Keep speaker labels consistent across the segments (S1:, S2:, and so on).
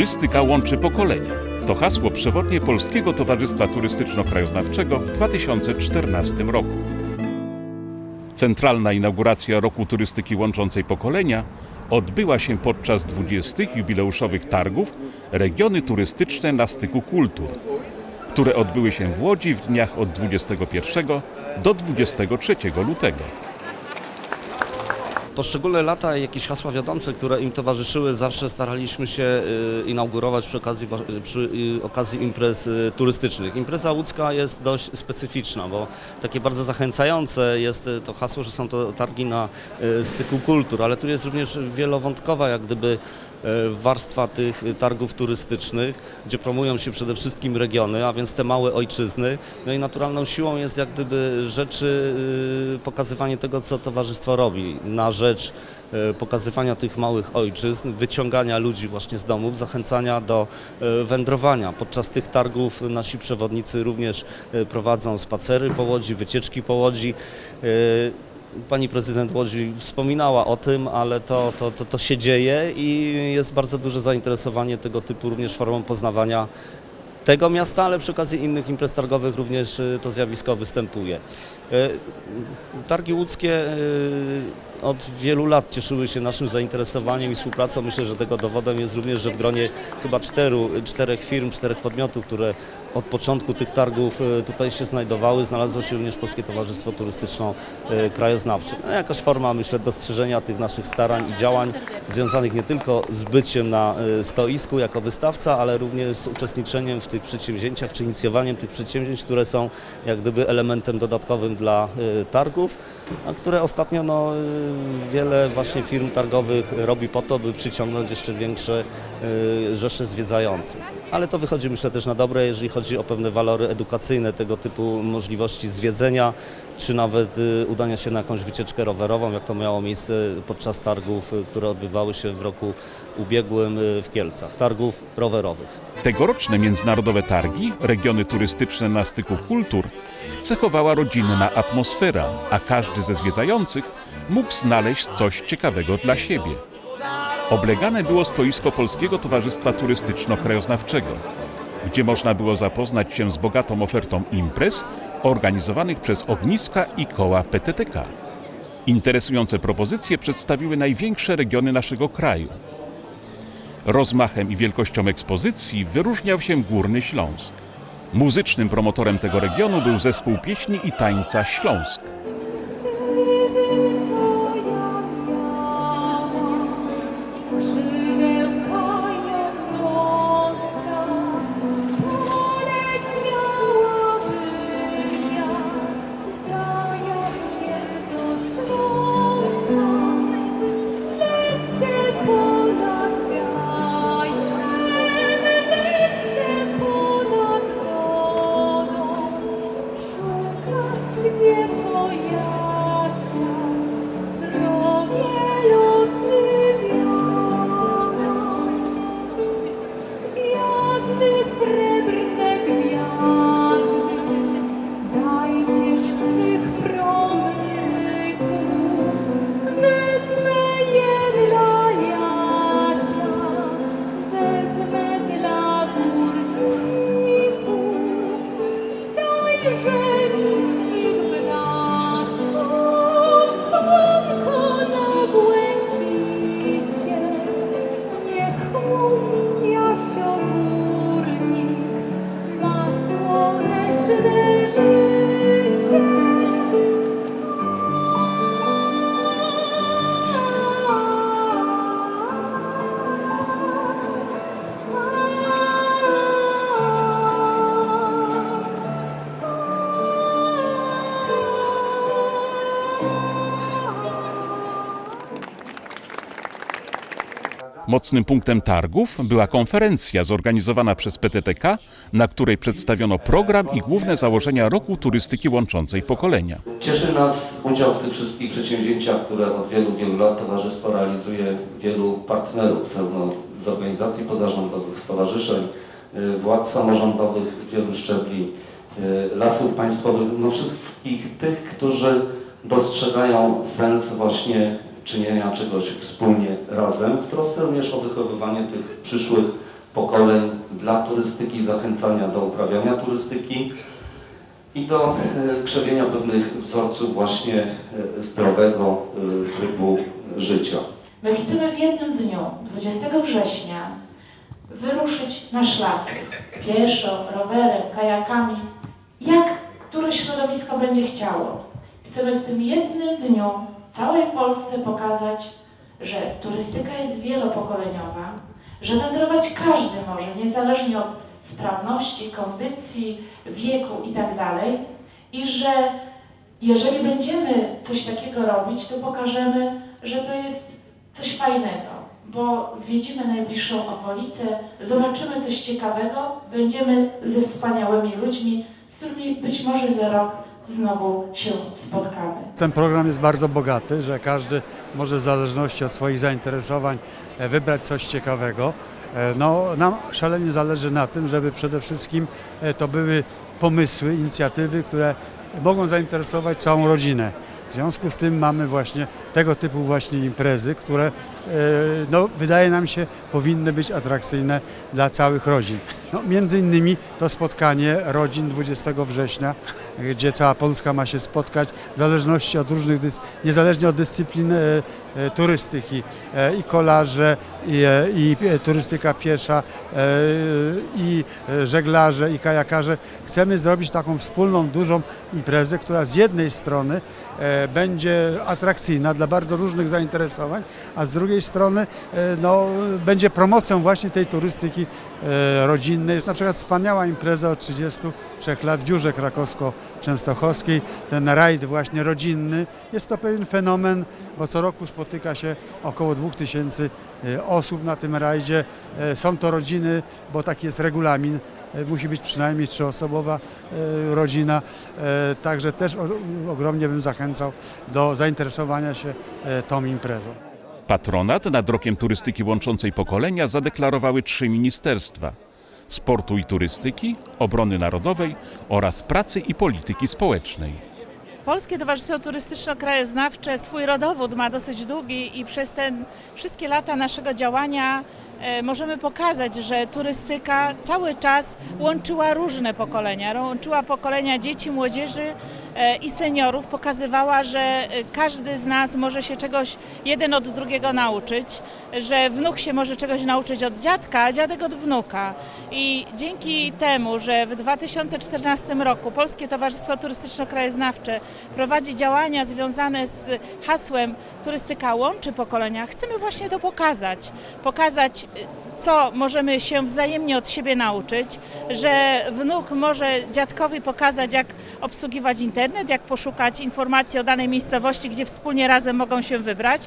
S1: Turystyka łączy pokolenia. To hasło przewodnie Polskiego Towarzystwa Turystyczno-Krajoznawczego w 2014 roku. Centralna inauguracja roku turystyki łączącej pokolenia odbyła się podczas 20. jubileuszowych targów Regiony Turystyczne na styku kultur, które odbyły się w Łodzi w dniach od 21 do 23 lutego.
S2: Poszczególne lata i jakieś hasła wiodące, które im towarzyszyły, zawsze staraliśmy się y, inaugurować przy okazji, wa- przy y, okazji imprez y, turystycznych. Impreza łódzka jest dość specyficzna, bo takie bardzo zachęcające jest y, to hasło, że są to targi na y, styku kultur, ale tu jest również wielowątkowa jak gdyby y, warstwa tych targów turystycznych, gdzie promują się przede wszystkim regiony, a więc te małe ojczyzny. No i naturalną siłą jest jak gdyby rzeczy, y, pokazywanie tego, co towarzystwo robi na rzecz y, pokazywania tych małych ojczyzn, wyciągania ludzi właśnie z domów, zachęcania do y, wędrowania. Podczas tych targów nasi przewodnicy również prowadzą spacery po Łodzi, wycieczki po Łodzi. Pani prezydent Łodzi wspominała o tym, ale to, to, to, to się dzieje i jest bardzo duże zainteresowanie tego typu również formą poznawania tego miasta, ale przy okazji innych imprez targowych również y, to zjawisko występuje. Y, Targi łódzkie y, od wielu lat cieszyły się naszym zainteresowaniem i współpracą. Myślę, że tego dowodem jest również, że w gronie chyba czteru, czterech firm, czterech podmiotów, które od początku tych targów y, tutaj się znajdowały, znalazło się również Polskie Towarzystwo Turystyczno-Krajoznawcze. No, jakaś forma, myślę, dostrzeżenia tych naszych starań i działań związanych nie tylko z byciem na y, stoisku jako wystawca, ale również z uczestniczeniem w tych przedsięwzięciach, czy inicjowaniem tych przedsięwzięć, które są jak gdyby elementem dodatkowym dla targów, a które ostatnio no, wiele właśnie firm targowych robi po to, by przyciągnąć jeszcze większe y, rzesze zwiedzających. Ale to wychodzi myślę też na dobre, jeżeli chodzi o pewne walory edukacyjne, tego typu możliwości zwiedzenia, czy nawet y, udania się na jakąś wycieczkę rowerową, jak to miało miejsce podczas targów, y, które odbywały się w roku ubiegłym w Kielcach, targów rowerowych.
S1: Tegoroczne międzynarodowe targi, regiony turystyczne na styku kultur, cechowała rodzinna atmosfera, a każdy ze zwiedzających mógł znaleźć coś ciekawego dla siebie. Oblegane było stoisko Polskiego Towarzystwa Turystyczno-Krajoznawczego, gdzie można było zapoznać się z bogatą ofertą imprez organizowanych przez ogniska i koła PTTK. Interesujące propozycje przedstawiły największe regiony naszego kraju. Rozmachem i wielkością ekspozycji wyróżniał się Górny Śląsk. Muzycznym promotorem tego regionu był zespół pieśni i tańca Śląsk. Mocnym punktem targów była konferencja zorganizowana przez PTTK, na której przedstawiono program i główne założenia roku turystyki łączącej pokolenia.
S3: Cieszy nas udział w tych wszystkich przedsięwzięciach, które od wielu, wielu lat Towarzystwo realizuje wielu partnerów, zarówno z organizacji pozarządowych, stowarzyszeń, y, władz samorządowych wielu szczebli, y, lasów państwowych, no wszystkich tych, którzy dostrzegają sens właśnie czynienia czegoś wspólnie razem, w trosce również o wychowywanie tych przyszłych pokoleń dla turystyki, zachęcania do uprawiania turystyki i do e, krzewienia pewnych wzorców właśnie e, zdrowego e, trybu życia.
S4: My chcemy w jednym dniu, 20 września, wyruszyć na szlak. Pieszo, rowerem, kajakami, jak które środowisko będzie chciało. Chcemy w tym jednym dniu całej Polsce pokazać, że turystyka jest wielopokoleniowa, że wędrować każdy może, niezależnie od sprawności, kondycji, wieku itd. I że jeżeli będziemy coś takiego robić, to pokażemy, że to jest coś fajnego, bo zwiedzimy najbliższą okolicę, zobaczymy coś ciekawego, będziemy ze wspaniałymi ludźmi, z którymi być może za rok znowu się spotkamy.
S5: Ten program jest bardzo bogaty, że każdy może w zależności od swoich zainteresowań e, wybrać coś ciekawego. E, No, nam szalenie zależy na tym, żeby przede wszystkim e, to były pomysły, inicjatywy, które mogą zainteresować całą rodzinę. W związku z tym mamy właśnie tego typu właśnie imprezy, które e, no, wydaje nam się powinny być atrakcyjne dla całych rodzin. No, między innymi to spotkanie rodzin 20 września, gdzie cała Polska ma się spotkać w zależności od różnych, niezależnie od dyscyplin e, e, turystyki i kolarze i, i turystyka piesza i żeglarze i kajakarze. Chcemy zrobić taką wspólną, dużą imprezę, która z jednej strony będzie atrakcyjna dla bardzo różnych zainteresowań, a z drugiej strony e, no, będzie promocją właśnie tej turystyki e, rodzinnej. Jest na przykład wspaniała impreza od 33 lat w Dziurze Krakowsko-Częstochowskiej, ten rajd właśnie rodzinny. Jest to pewien fenomen, bo co roku spotyka się około 2000 e, osób na tym rajdzie. E, Są to rodziny, bo taki jest regulamin, e, musi być przynajmniej trzyosobowa rodzina. Także też ogromnie bym zachęcał do zainteresowania się tą imprezą.
S1: Patronat nad rokiem turystyki łączącej pokolenia zadeklarowały trzy ministerstwa: sportu i turystyki, obrony narodowej oraz pracy i polityki społecznej.
S6: Polskie Towarzystwo Turystyczno-Krajoznawcze swój rodowód ma dosyć długi i przez te wszystkie lata naszego działania e, możemy pokazać, że turystyka cały czas łączyła różne pokolenia, łączyła pokolenia dzieci, młodzieży i seniorów, pokazywała, że e, każdy z nas może się czegoś jeden od drugiego nauczyć, że wnuk się może czegoś nauczyć od dziadka, a dziadek od wnuka. I dzięki temu, że w 2014 roku Polskie Towarzystwo Turystyczno-Krajoznawcze prowadzi działania związane z hasłem Turystyka łączy pokolenia, chcemy właśnie to pokazać. Pokazać, y, co możemy się wzajemnie od siebie nauczyć, że wnuk może dziadkowi pokazać, jak obsługiwać internet, jak poszukać informacji o danej miejscowości, gdzie wspólnie razem mogą się wybrać,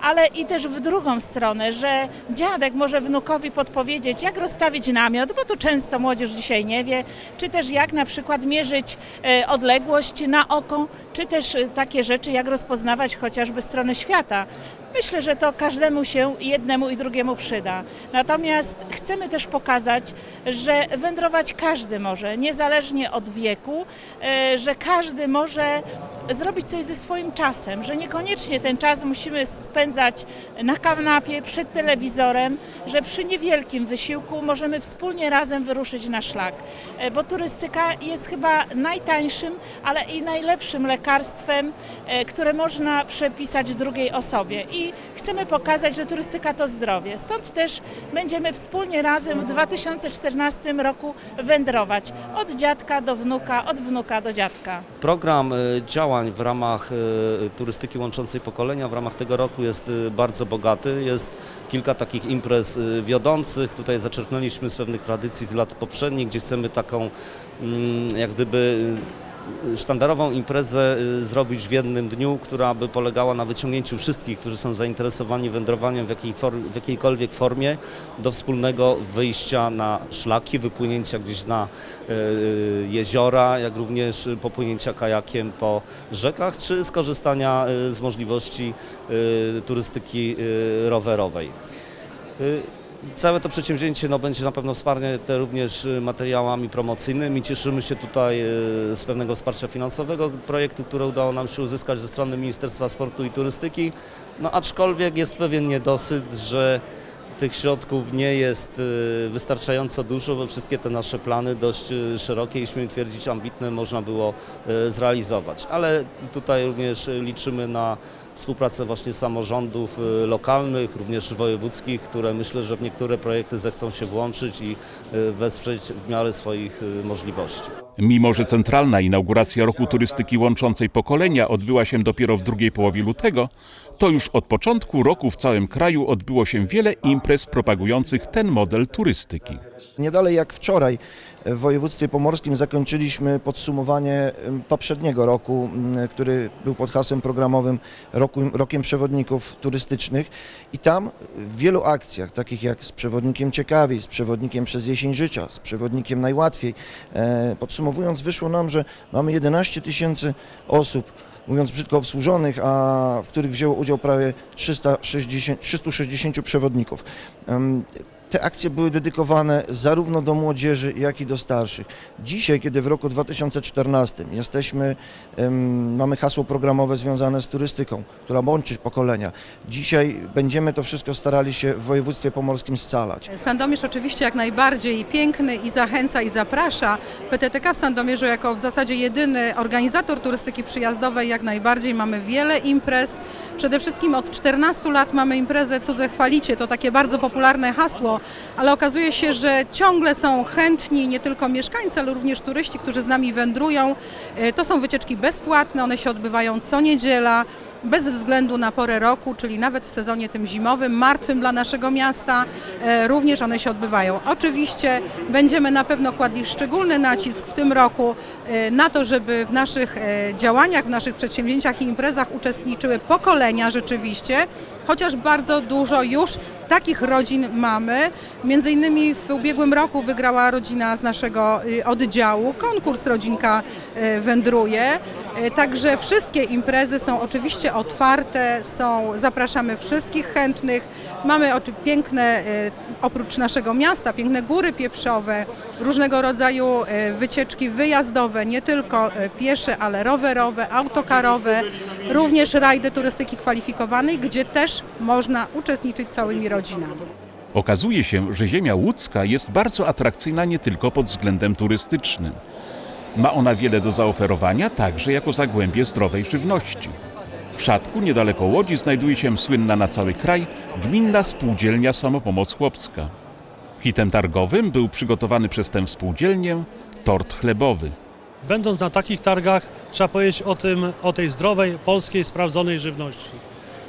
S6: ale i też w drugą stronę, że dziadek może wnukowi podpowiedzieć, jak rozstawić namiot, bo tu często młodzież dzisiaj nie wie, czy też jak na przykład mierzyć e, odległość na oko, czy też e, takie rzeczy, jak rozpoznawać chociażby strony świata. Myślę, że to każdemu się jednemu i drugiemu przyda. Natomiast chcemy też pokazać, że wędrować każdy może, niezależnie od wieku, e, że każdy może zrobić coś ze swoim czasem, że niekoniecznie ten czas musimy spędzać na kanapie, przed telewizorem, że przy niewielkim wysiłku możemy wspólnie razem wyruszyć na szlak. E, Bo turystyka jest chyba najtańszym, ale i najlepszym lekarstwem, e, które można przepisać drugiej osobie. I chcemy pokazać, że turystyka to zdrowie. Stąd też będziemy wspólnie razem w 2014 roku wędrować od dziadka do wnuka, od wnuka do dziadka.
S2: Program e, działań w ramach e, turystyki łączącej pokolenia w ramach tego roku jest e, bardzo bogaty. Jest kilka takich imprez wiodących. Tutaj zaczerpnęliśmy z pewnych tradycji z lat poprzednich, gdzie chcemy taką mm, jak gdyby sztandarową imprezę y, zrobić w jednym dniu, która by polegała na wyciągnięciu wszystkich, którzy są zainteresowani wędrowaniem w, jakiej form, w jakiejkolwiek formie do wspólnego wyjścia na szlaki, wypłynięcia gdzieś na y, jeziora, jak również popłynięcia kajakiem po rzekach, czy skorzystania y, z możliwości y, turystyki y, rowerowej. Całe to przedsięwzięcie no, będzie na pewno wsparte również y, materiałami promocyjnymi. Cieszymy się tutaj y, z pewnego wsparcia finansowego projektu, które udało nam się uzyskać ze strony Ministerstwa Sportu i Turystyki. No, aczkolwiek jest pewien niedosyt, że tych środków nie jest y, wystarczająco dużo, bo wszystkie te nasze plany dość szerokie i śmiem twierdzić ambitne można było zrealizować. Ale tutaj również liczymy na współpracę właśnie samorządów y, lokalnych, również wojewódzkich, które myślę, że w niektóre projekty zechcą się włączyć i y, wesprzeć w miarę swoich y, możliwości.
S1: Mimo, że centralna inauguracja roku turystyki łączącej pokolenia odbyła się dopiero w drugiej połowie lutego, to już od początku roku w całym kraju odbyło się wiele imprez propagujących ten model turystyki.
S7: Nie dalej jak wczoraj w województwie pomorskim zakończyliśmy podsumowanie poprzedniego roku, który był pod hasłem programowym roku, Rokiem Przewodników Turystycznych i tam w wielu akcjach, takich jak z Przewodnikiem Ciekawiej, z Przewodnikiem przez Jesień Życia, z Przewodnikiem Najłatwiej, e, podsumowując wyszło nam, że mamy 11 tysięcy osób mówiąc brzydko obsłużonych, a w których wzięło udział prawie 360, 360 przewodników. Te akcje były dedykowane zarówno do młodzieży, jak i do starszych. Dzisiaj, kiedy w roku 2014 jesteśmy, mamy hasło programowe związane z turystyką, która łączy pokolenia. Dzisiaj będziemy to wszystko starali się w województwie pomorskim scalać.
S8: Sandomierz oczywiście jak najbardziej piękny i zachęca i zaprasza. PTTK w Sandomierzu jako w zasadzie jedyny organizator turystyki przyjazdowej jak najbardziej mamy wiele imprez. Przede wszystkim od 14 lat mamy imprezę Cudze Chwalicie, to takie bardzo popularne hasło, ale okazuje się, że ciągle są chętni nie tylko mieszkańcy, ale również turyści, którzy z nami wędrują. E, To są wycieczki bezpłatne, one się odbywają co niedziela bez względu na porę roku, czyli nawet w sezonie tym zimowym, martwym dla naszego miasta, e, również one się odbywają. Oczywiście będziemy na pewno kładli szczególny nacisk w tym roku e, na to, żeby w naszych e, działaniach, w naszych przedsięwzięciach i imprezach uczestniczyły pokolenia rzeczywiście, chociaż bardzo dużo już takich rodzin mamy. Między innymi w ubiegłym roku wygrała rodzina z naszego y, oddziału, konkurs Rodzinka Wędruje. Także wszystkie imprezy są oczywiście otwarte, są, zapraszamy wszystkich chętnych. Mamy piękne, y, oprócz naszego miasta, piękne góry pieprzowe, różnego rodzaju y, wycieczki wyjazdowe, nie tylko y, piesze, ale rowerowe, autokarowe, również rajdy turystyki kwalifikowanej, gdzie też można uczestniczyć całymi rodzinami.
S1: Okazuje się, że ziemia łódzka jest bardzo atrakcyjna nie tylko pod względem turystycznym. Ma ona wiele do zaoferowania także jako zagłębie zdrowej żywności. W Szatku, niedaleko Łodzi, znajduje się słynna na cały kraj gminna spółdzielnia Samopomoc Chłopska. Hitem targowym był przygotowany przez tę spółdzielnię tort chlebowy.
S9: Będąc na takich targach, trzeba powiedzieć o, tym, o tej zdrowej, polskiej, sprawdzonej żywności.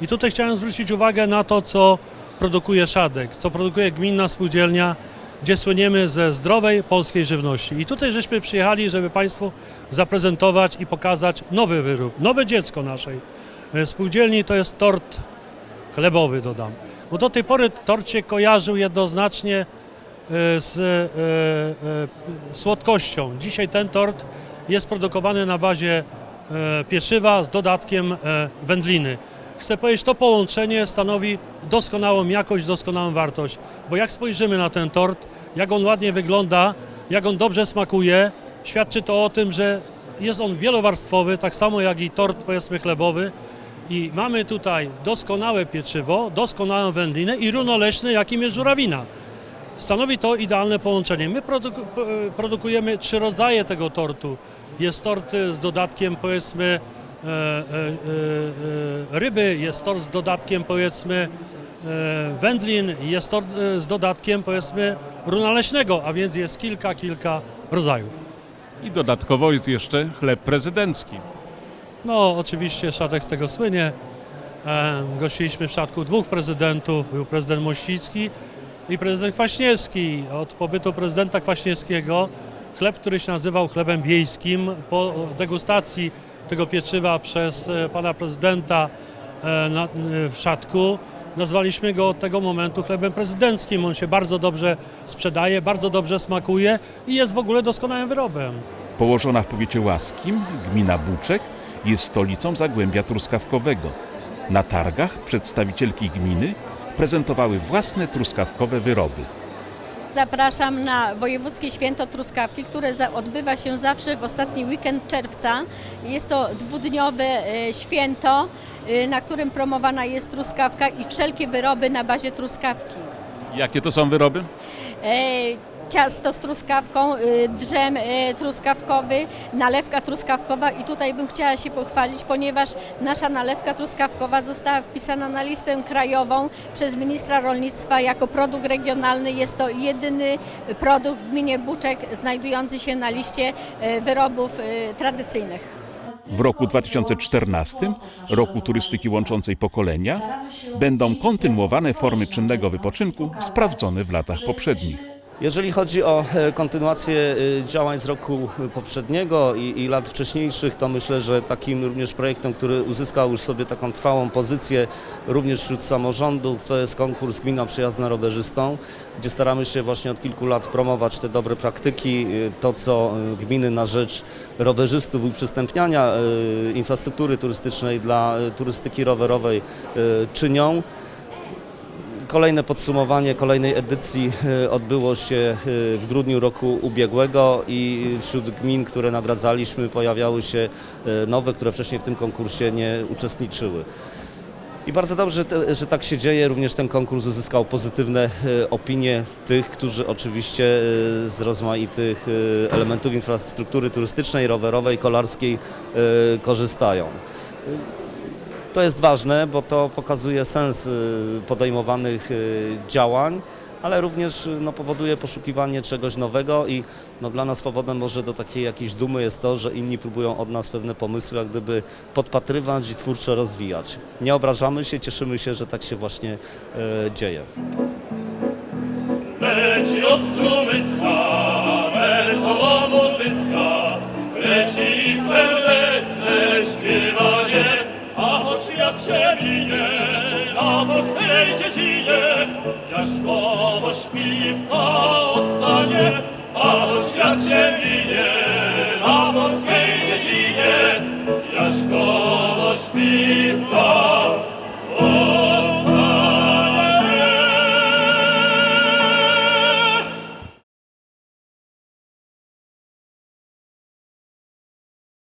S9: I tutaj chciałem zwrócić uwagę na to, co produkuje Szadek, co produkuje gminna spółdzielnia, gdzie słyniemy ze zdrowej, polskiej żywności. I tutaj żeśmy przyjechali, żeby Państwu zaprezentować i pokazać nowy wyrób, nowe dziecko naszej spółdzielni, to jest tort chlebowy, dodam. Bo do tej pory tort się kojarzył jednoznacznie e, z e, e, słodkością. Dzisiaj ten tort jest produkowany na bazie e, pieszywa z dodatkiem e, wędliny. Chcę powiedzieć, to połączenie stanowi doskonałą jakość, doskonałą wartość, bo jak spojrzymy na ten tort, jak on ładnie wygląda, jak on dobrze smakuje, świadczy to o tym, że jest on wielowarstwowy, tak samo jak i tort powiedzmy chlebowy i mamy tutaj doskonałe pieczywo, doskonałą wędlinę i runo leśne, jakim jest żurawina. Stanowi to idealne połączenie. My produkujemy trzy rodzaje tego tortu. Jest tort e, z dodatkiem powiedzmy e, e, e, e, ryby, jest tort z dodatkiem powiedzmy e, wędlin, jest tort e, z dodatkiem powiedzmy runa leśnego, a więc jest kilka, kilka rodzajów.
S1: I dodatkowo jest jeszcze chleb prezydencki.
S9: No, oczywiście Szatek z tego słynie. E, gościliśmy w Szatku dwóch prezydentów. Był prezydent Mościcki i prezydent Kwaśniewski. Od pobytu prezydenta Kwaśniewskiego chleb, który się nazywał chlebem wiejskim, po degustacji tego pieczywa przez e, pana prezydenta e, w Szatku, nazwaliśmy go od tego momentu chlebem prezydenckim. On się bardzo dobrze sprzedaje, bardzo dobrze smakuje i jest w ogóle doskonałym wyrobem.
S1: Położona w powiecie łaskim, gmina Buczek jest stolicą Zagłębia Truskawkowego. Na targach przedstawicielki gminy prezentowały własne truskawkowe wyroby.
S10: Zapraszam na Wojewódzkie Święto Truskawki, które odbywa się zawsze w ostatni weekend czerwca. Jest to dwudniowe e, święto, e, na którym promowana jest truskawka i wszelkie wyroby na bazie truskawki.
S1: Jakie to są wyroby?
S10: Ciasto z truskawką, y, drzem e, truskawkowy, nalewka truskawkowa i tutaj bym chciała się pochwalić, ponieważ nasza nalewka truskawkowa została wpisana na listę krajową przez ministra rolnictwa jako produkt regionalny. Jest to jedyny produkt w gminie Buczek znajdujący się na liście e, wyrobów tradycyjnych.
S1: W roku 2014, roku turystyki łączącej pokolenia, będą kontynuowane formy czynnego wypoczynku sprawdzone w latach poprzednich.
S2: Jeżeli chodzi o e, kontynuację e, działań z roku poprzedniego i, i lat wcześniejszych, to myślę, że takim również projektem, który uzyskał już sobie taką trwałą pozycję również wśród samorządów, to jest konkurs Gmina Przyjazna Rowerzystą, gdzie staramy się właśnie od kilku lat promować te dobre praktyki, e, to co gminy na rzecz rowerzystów i uprzystępniania infrastruktury turystycznej dla turystyki rowerowej czynią. Kolejne podsumowanie kolejnej edycji e, odbyło się e, w grudniu roku ubiegłego i wśród gmin, które nagradzaliśmy, pojawiały się e, nowe, które wcześniej w tym konkursie nie uczestniczyły. I bardzo dobrze, że tak się dzieje. Również ten konkurs uzyskał pozytywne opinie tych, którzy oczywiście z rozmaitych elementów infrastruktury turystycznej, rowerowej, kolarskiej korzystają. To jest ważne, bo to pokazuje sens y, podejmowanych y, działań, ale również y, no, powoduje poszukiwanie czegoś nowego i no, dla nas powodem może do takiej jakiejś dumy jest to, że inni próbują od nas pewne pomysły jak gdyby podpatrywać i twórczo rozwijać. Nie obrażamy się, cieszymy się, że tak się właśnie y, dzieje.
S11: Leci od strumycka, 雪的夜。